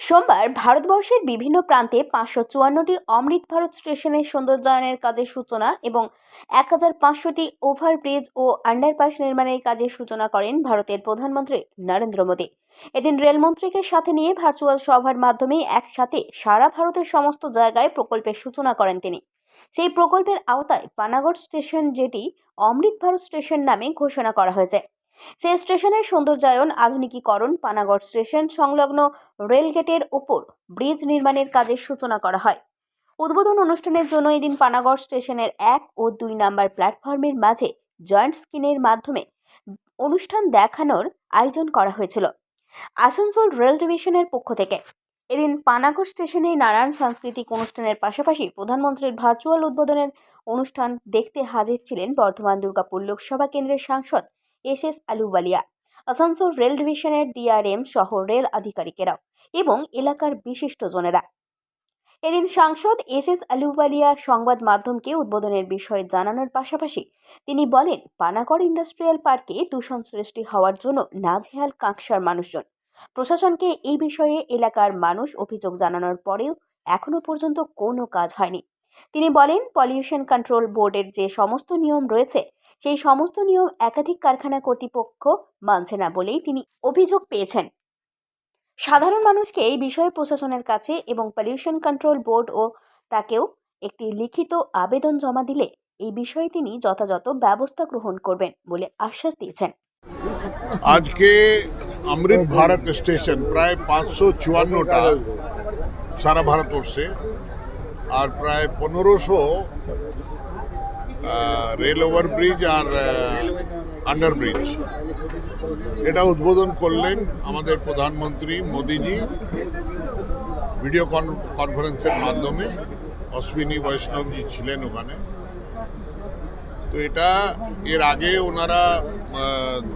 সোমবার ভারতবর্ষের বিভিন্ন প্রান্তে পাঁচশো চুয়ান্নটি অমৃত ভারত স্টেশনের সৌন্দর্যায়নের কাজের সূচনা এবং এক হাজার পাঁচশোটি ওভারব্রিজ ও আন্ডারপাস নির্মাণের কাজের সূচনা করেন ভারতের প্রধানমন্ত্রী নরেন্দ্র মোদী। এদিন রেলমন্ত্রীকে সাথে নিয়ে ভার্চুয়াল সভার মাধ্যমে একসাথে সারা ভারতের সমস্ত জায়গায় প্রকল্পের সূচনা করেন তিনি। সেই প্রকল্পের আওতায় পানাগড় স্টেশন যেটি অমৃত ভারত স্টেশন নামে ঘোষণা করা হয়েছে। সেই স্টেশনের সৌন্দর্যায়ন, আধুনিকীকরণ, পানাগড় স্টেশন সংলগ্ন রেলগেটের ওপর ব্রিজ নির্মাণের কাজের সূচনা করা হয়। উদ্বোধন অনুষ্ঠানের জন্য এদিন পানাগড় স্টেশনের এক ও দুই নাম্বার প্ল্যাটফর্মের মাঝে জয়েন্ট স্ক্রিনের মাধ্যমে অনুষ্ঠান দেখানোর আয়োজন করা হয়েছিল। আসানসোল রেল ডিভিশনের পক্ষ থেকে। এদিন পানাগড় স্টেশনে নানান সাংস্কৃতিক অনুষ্ঠানের পাশাপাশি প্রধানমন্ত্রীর ভার্চুয়াল উদ্বোধনের অনুষ্ঠান দেখতে হাজির ছিলেন বর্ধমান দুর্গাপুর লোকসভা কেন্দ্রের সাংসদ S S Ahluwalia. Asansol rail ডিভিশনের ডিআরএম সহ রেল আধিকারিকেরাও এবং এলাকার বিশিষ্টজনেরা এদিন সাংসদ এস এস আলুওয়ালিয়া সংবাদ মাধ্যমকে উদ্বোধনের বিষয়ে জানানোর পাশাপাশি তিনি বলেন, পানাগড় ইন্ডাস্ট্রিয়াল পার্কে দূষণ সৃষ্টি হওয়ার জন্য নাজেহাল কাঁকসার মানুষজন। প্রশাসনকে এই বিষয়ে এলাকার মানুষ অভিযোগ জানানোর পরেও এখনও পর্যন্ত কোনো কাজ হয়নি। তিনি বলেন, পলিউশন কন্ট্রোল বোর্ডের যে সমস্ত নিয়ম রয়েছে সেই সমস্ত নিয়ম একাধিক কারখানা কর্তৃপক্ষ মানছে না বলেই তিনি অভিযোগ পেয়েছেন। সাধারণ মানুষকে এই বিষয়ে প্রশাসনের কাছে এবং পলিউশন কন্ট্রোল বোর্ড ও তাকেও একটি লিখিত আবেদন জমা দিলে এই বিষয়ে তিনি যথাযথ ব্যবস্থা গ্রহণ করবেন বলে আশ্বাস দিয়েছেন। আজকে অমৃত ভারত স্টেশন প্রায় পাঁচশো চুয়ান্নটা সারা ভারতবর্ষে আর প্রায় পনেরোশো রেল ওভার ব্রিজ আর আন্ডার ব্রিজ এটা উদ্বোধন করলেন আমাদের প্রধানমন্ত্রী মোদিজি ভিডিও কনফারেন্সের মাধ্যমে। অশ্বিনী বৈষ্ণবজি ছিলেন ওখানে। তো এটা এর আগে ওনারা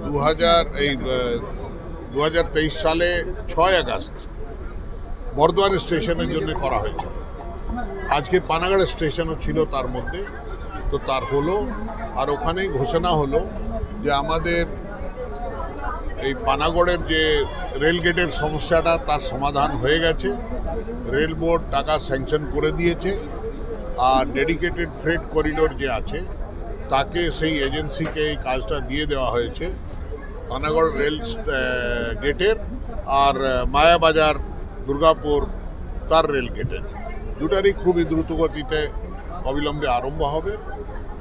দু হাজার এই দু হাজার তেইশ সালে ছয় আগস্ট বর্ধমান স্টেশনের জন্য করা হয়েছিল। আজকে পানাগড় স্টেশনও ছিল তার মধ্যে। তো তার হলো, আর ওখানেই ঘোষণা হলো যে আমাদের এই পানাগড়ের যে রেলগেটের সমস্যাটা তার সমাধান হয়ে গেছে। রেল বোর্ড টাকা স্যাংশন করে দিয়েছে, আর ডেডিকেটেড ফ্রেড করিডোর যে আছে, তাকে সেই এজেন্সিকে এই কাজটা দিয়ে দেওয়া হয়েছে। পানাগড় রেল গেটের আর মায়াবাজার, দুর্গাপুর তার রেল গেটের। দুটারই খুবই দ্রুতগতিতে অবিলম্বে আরম্ভ হবে।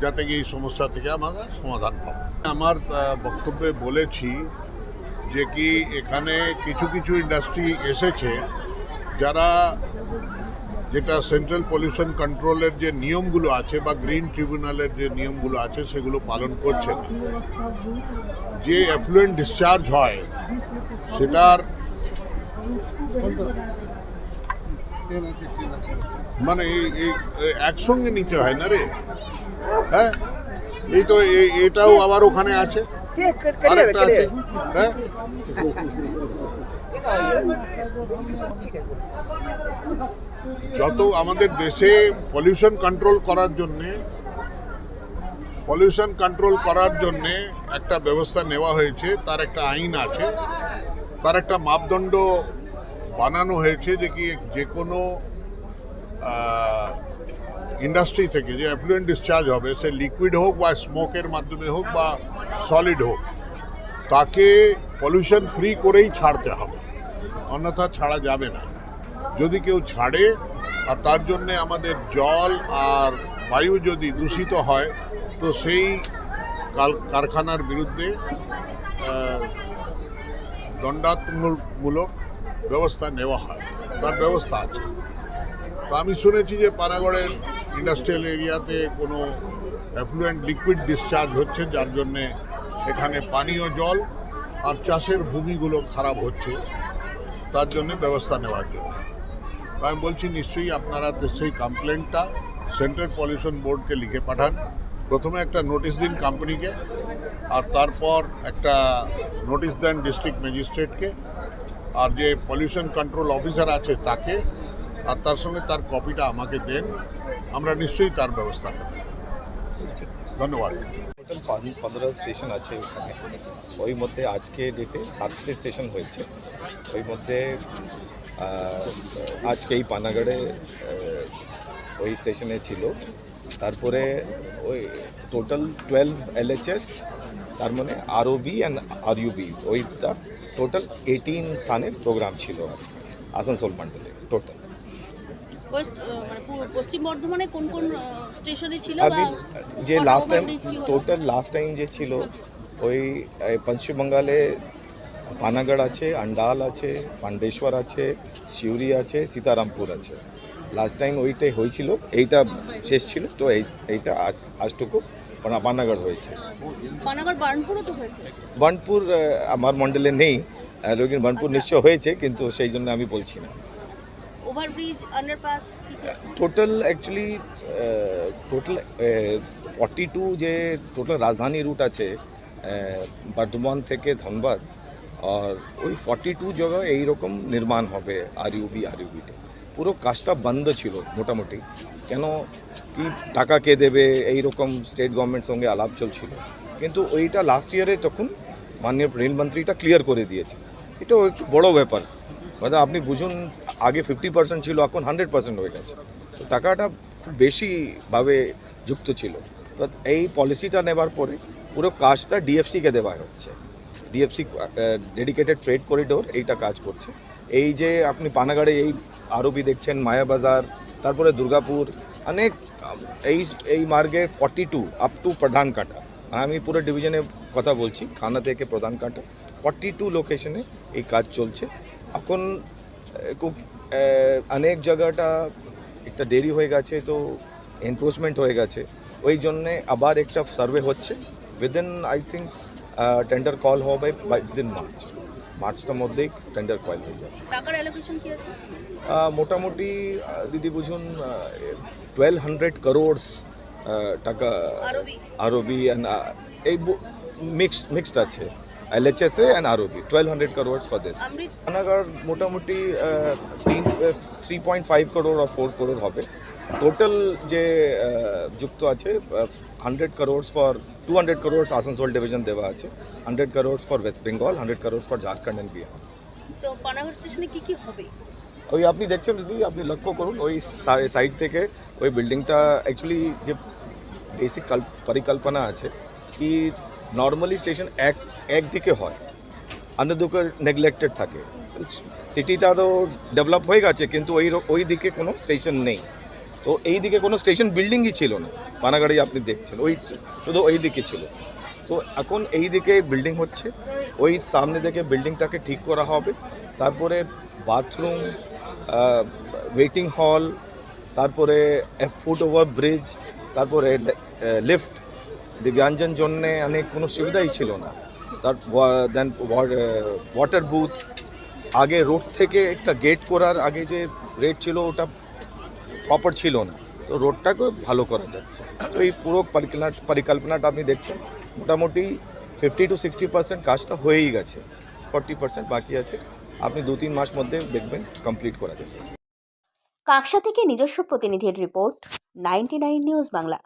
যাতে কি এই সমস্যা থেকে আমরা সমাধান পাবো। আমার বক্তব্যে বলেছি যে কি এখানে কিছু কিছু ইন্ডাস্ট্রি এসেছে যারা যেটা সেন্ট্রাল পলিউশন কন্ট্রোলের যে নিয়মগুলো আছে বা গ্রিন ট্রিবিউনালের যে নিয়মগুলো আছে সেগুলো পালন করছে না। যে অ্যাফ্লুয়েন্ট ডিসচার্জ হয়, সেটার মানে এই একসঙ্গে নিতে হয় না রে? হ্যাঁ? এই তো এটাও আবার ওখানে আছে। আরেকটা আছে। হ্যাঁ? যত আমাদের দেশে পলিউশন কন্ট্রোল করার জন্যে পলিউশন কন্ট্রোল করার জন্যে একটা ব্যবস্থা নেওয়া হয়েছে তার একটা আইন আছে তার একটা মাপদণ্ড বানানো হয়েছে যে কি যে কোনো ইন্ডাস্ট্রি থেকে যে অ্যাফ্লুয়েন্ট ডিসচার্জ হবে, সে লিকুইড হোক বা স্মোকের মাধ্যমে হোক বা সলিড হোক, তাকে পলিউশন ফ্রি করেই ছাড়তে হবে। অন্যথা ছাড়া যাবে না। যদি কেউ ছাড়ে, আর তার জন্যে আমাদের জল আর বায়ু যদি দূষিত হয়, তো সেই কারখানার বিরুদ্ধে দণ্ডাত্মূলক ব্যবস্থা নেওয়া হয়, তার ব্যবস্থা আছে। তো আমি শুনেছি যে পানাগড়ের ইন্ডাস্ট্রিয়াল এরিয়াতে কোনো অ্যাফ্লুয়েন্ট লিকুইড ডিসচার্জ হচ্ছে, যার জন্যে এখানে পানীয় জল আর চাষের ভূমিগুলো খারাপ হচ্ছে, তার জন্য ব্যবস্থা নেওয়ার জন্য। আমি বলছি, নিশ্চয়ই আপনারা সেই কমপ্লেনটা সেন্ট্রাল পলিউশন বোর্ডকে লিখে পাঠান। প্রথমে একটা নোটিশ দিন কোম্পানিকে আর তারপর একটা নোটিশ দেন ডিস্ট্রিক্ট ম্যাজিস্ট্রেটকে আর যে পলিউশন কন্ট্রোল অফিসার আছে তাকে, আর তার সঙ্গে তার কপিটা আমাকে দেন, আমরা নিশ্চয়ই তার ব্যবস্থা করব। ধন্যবাদ। টোটাল পনেরো স্টেশন আছে ওখানে। ওই মধ্যে আজকে ডেটে সাতটি স্টেশন হয়েছে। ওই মধ্যে আজকেই পানাগড়ে ওই স্টেশনে ছিল। তারপরে ওই টোটাল টুয়েলভ এলএচএস তার মানে আরওবি অ্যান্ড আরইউবি ওইটা টোটাল এইটিন স্থানে প্রোগ্রাম ছিল আজকে আসানসোল মন্ডলে টোটাল মানে পূর্ব- পশ্চিম বর্ধমানে কোন কোন স্টেশনে ছিল যে last time? Total last time যে ছিল ওই এই পশ্চিম বাঙ্গালে পানাগড় আছে আন্ডাল আছে পান্ডেশ্বর আছে শিউরি আছে সীতারামপুর আছে লাস্ট টাইম ওইটাই হয়েছিল এইটা শেষ ছিল তো এই এইটা আজ আজটুকু পানাগড় হয়েছে। বার্নপুর আমার মন্ডলে নেই। লেকিন বার্নপুর নিশ্চয় হয়েছে কিন্তু সেই জন্য আমি বলছি না। Total actually total forty two যে টোটাল রাজধানী রুট আছে বর্ধমান থেকে ধনবাদ আর ওই ফর্টি টু জায়গা এইরকম নির্মাণ হবে আর ইউবি আর ইউবিটা পুরো কাজটা বন্ধ ছিল মোটামুটি। কেন, কি টাকা কে দেবে এই রকম স্টেট গভর্নমেন্ট সঙ্গে আলাপ চলছিল। কিন্তু ওইটা লাস্ট ইয়ারে তখন মাননীয় রেলমন্ত্রীটা ক্লিয়ার করে দিয়েছে। এটা একটু বড় ব্যাপার। মানে আপনি বুঝুন, আগে ফিফটি পার্সেন্ট ছিল, এখন হান্ড্রেড পার্সেন্ট হয়ে গেছে। তো টাকাটা খুব বেশিভাবে যুক্ত ছিল। তো এই পলিসিটা নেবার পরে পুরো কাজটা ডিএফসিকে দেওয়া হচ্ছে। ডিএফসি ডেডিকেটেড ট্রেড করিডোর এইটা কাজ করছে। এই যে আপনি পানাগড়ে এই আরবি দেখছেন, মায়াবাজার তারপরে দুর্গাপুর, অনেক, এই এই মার্গে ফর্টি টু আপ টু প্রধান কাটা। আমি পুরো ডিভিশনে কথা বলছি খানা থেকে প্রধান কাটা। ফর্টি টু লোকেশনে এই কাজ চলছে। এখন অনেক জায়গাটা একটা দেরি হয়ে গেছে, তো এনক্রোচমেন্ট হয়ে গেছে। ওই জন্যে আবার একটা সার্ভে হচ্ছে। Within I think tender call হবে বাই উইদিন মার্চ মার্চটার মধ্যেই টেন্ডার কল হয়ে যাবে টাকার অ্যালোকেশন কি আছে? মোটামুটি দিদি বুঝুন টুয়েলভ হান্ড্রেড করোড়স টাকা আরবি অ্যান্ড এই মিক্স মিক্সড আছে। L H S A and ROB twelve hundred crores for this মোটামুটি তিন থ্রি পয়েন্ট ফাইভ করোড় আর ফোর করোড় হবে। টোটাল যে যুক্ত আছে hundred crores for two hundred crores Asansol division দেওয়া আছে hundred crores for West Bengal hundred crores for Jharkhand and Bihar তো পানাগড় স্টেশনে কি কি হবে? ওই আপনি দেখছেন দিদি আপনি লক্ষ্য করুন ওই সাইড থেকে ওই বিল্ডিংটা অ্যাকচুয়ালি যে বেসিক পরিকল্পনা আছে কি নর্মালি স্টেশন এক একদিকে হয় অন্যদিকে নেগলেক্টেড থাকে। সিটিটা তো ডেভেলপ হয়ে গেছে কিন্তু ওই ওই দিকে কোনো স্টেশন নেই। তো এই দিকে কোনো স্টেশন বিল্ডিংই ছিল না। পানাগাড়ি আপনি দেখছেন, ওই শুধু ওই দিকে ছিল। তো এখন এই দিকে বিল্ডিং হচ্ছে, ওই সামনে থেকে বিল্ডিংটাকে ঠিক করা হবে। তারপরে বাথরুম ওয়েটিং হল তারপরে ফুট ওভার ব্রিজ তারপরে লিফট দিব্যাঞ্জন জন্যে অনেক কোনো সুবিধাই ছিল না। তার দেন ওয়াটার বুথ আগে রোড থেকে একটা গেট করার আগে যে রেট ছিল ওটা প্রপার ছিল না। তো রোডটাকে ভালো করা যাচ্ছে। তো এই পুরো পরিকল্পনা, পরিকল্পনাটা আপনি দেখছেন, মোটামুটি ফিফটি টু সিক্সটি পার্সেন্ট কাজটা হয়েই গেছে। ফর্টি পার্সেন্ট বাকি আছে। আপনি দু তিন মাস মধ্যে দেখবেন কমপ্লিট করা যাবে। কাকসা থেকে নিজস্ব প্রতিনিধির রিপোর্ট নাইনটি নিউজ বাংলা।